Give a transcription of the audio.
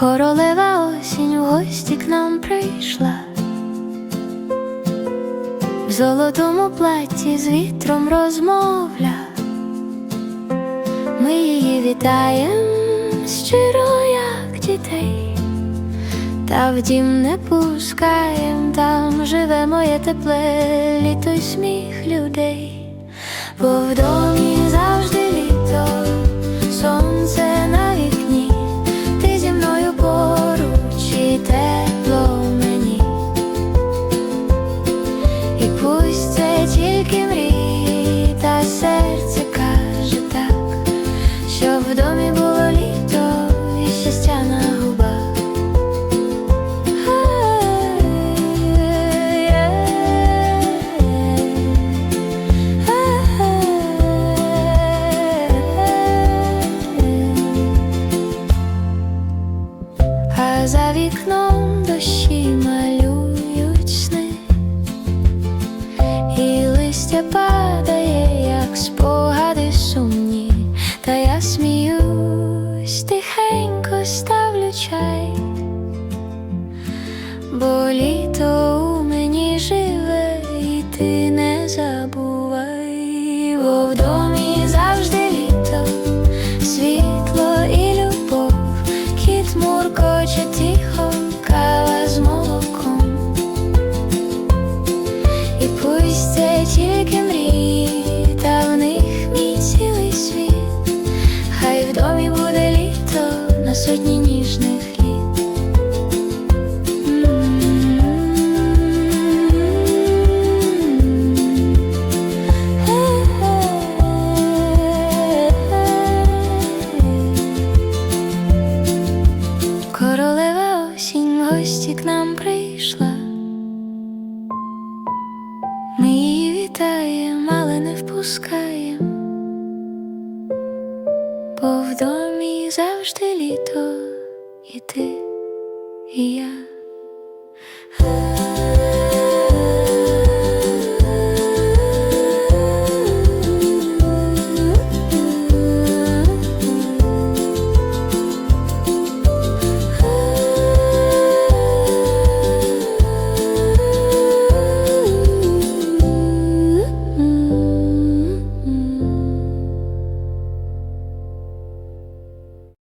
Королева осінь в гості к нам прийшла, в золотому платі з вітром розмовля, ми її вітаєм щиро, як дітей, та в дім не пускаєм, там живе моє тепле літо й сміх людей, бо в домі завжди літо. set За вікном дощі малюють сни, і листя падає, як спогади сумні, та я сміюсь, тихенько ставлю чай, бо літо у мені живе, і ти не забувай, бо в мрії, в них мій цілий світ, хай в домі буде літо на сотні ніжних літ. Королева осінь гості к нам прийшла. Ми вітаєм, але не впускаєм, бо в домі завжди літо, і ти, і я.